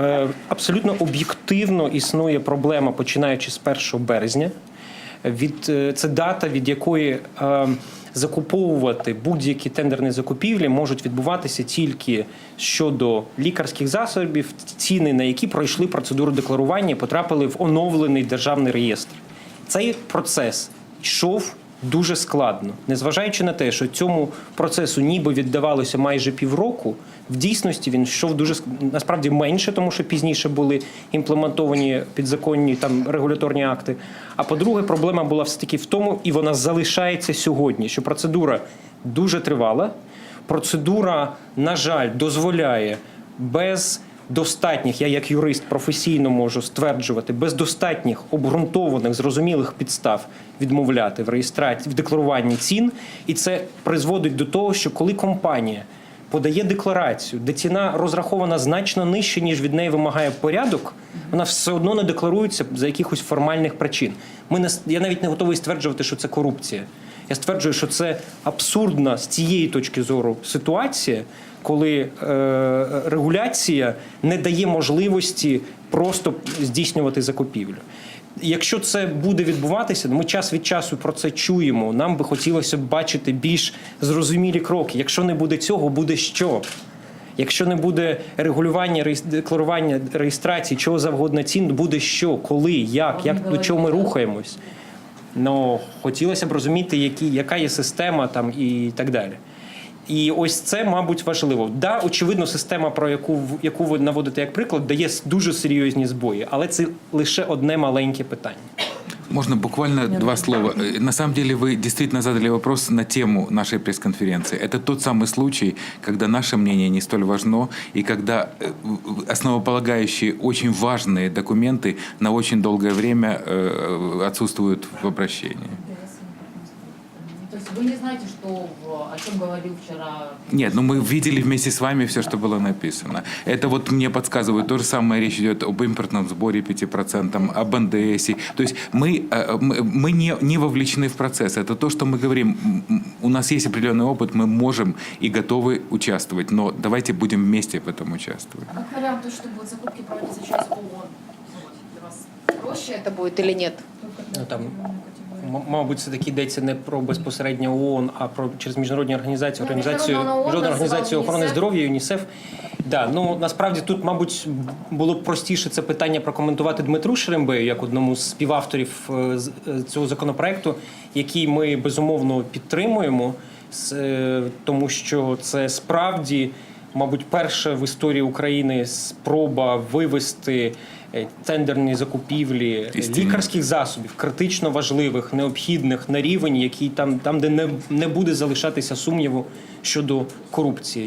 Е, Абсолютно об'єктивно існує проблема, починаючи з 1 березня. Від е, це дата, від якої е, закуповувати будь-які тендерні закупівлі можуть відбуватися тільки щодо лікарських засобів, ціни на які пройшли процедуру декларування, потрапили в оновлений державний реєстр. Цей процес йшов дуже складно, незважаючи на те, що цьому процесу ніби віддавалося майже півроку. В дійсності він йшов дуже насправді менше, тому що пізніше були імплементовані підзаконні там регуляторні акти. А по-друге, проблема була все таки в тому, і вона залишається сьогодні, що процедура дуже тривала. Процедура, на жаль, дозволяє без достатніх, я як юрист професійно можу стверджувати, без достатніх обґрунтованих, зрозумілих підстав відмовляти в реєстрації в декларуванні цін, і це призводить до того, що коли компанія подає декларацію, де ціна розрахована значно нижче, ніж від неї вимагає порядок, вона все одно не декларується за якихось формальних причин. Ми не я навіть не готовий стверджувати, що це корупція. Я стверджую, що це абсурдна з цієї точки зору ситуація, коли е, регуляція не дає можливості просто здійснювати закупівлю. Якщо це буде відбуватися, ми час від часу про це чуємо. Нам би хотілося бачити більш зрозумілі кроки. Якщо не буде цього, буде що? Якщо не буде регулювання, декларування реєстрації, чого завгодно цін, буде що, коли, як, як до чого ми рухаємось. Ну хотілося б розуміти, які, яка є система там і так далі. І ось це, мабуть, важливо. Да, очевидно, система, про яку яку ви наводите як приклад, дає дуже серйозні збої, але це лише одне маленьке питання. Можно буквально два слова? Э, На самом деле вы действительно задали вопрос на тему нашей пресс-конференции. Это тот самый случай, когда наше мнение не столь важно, и когда э, в- основополагающие, очень важные документы на очень долгое время э, отсутствуют в обращении. Вы не знаете, что о чем говорил вчера Нет, ну мы видели вместе с вами все, что было написано. Это вот мне подсказывает, то же самое речь идет об импортном сборе 5%, об НДС. То есть мы, э, мы, не, не вовлечены в процесс. Это то, что мы говорим. У нас есть определенный опыт, мы можем и готовы участвовать, но давайте будем вместе в этом участвовать. А как вариант, то, что вот закупки проводятся через ООН? Вот, Для вас проще это будет или нет? Ну, там, мабуть, все таки йдеться не про безпосередньо ООН, а про через міжнародні організації, Ну, організацію міжнародну організацію охорони здоров'я ЮНІСЕФ. Да, ну насправді тут, мабуть, було б простіше це питання прокоментувати Дмитру Шерембею, як одному з співавторів е, е, цього законопроекту, який ми безумовно підтримуємо, е, тому що це справді. Мабуть, перша в історії України спроба вивести е, тендерні закупівлі лікарських засобів, критично важливих, необхідних на рівень, який там, там де не, не буде залишатися сумніву щодо корупції.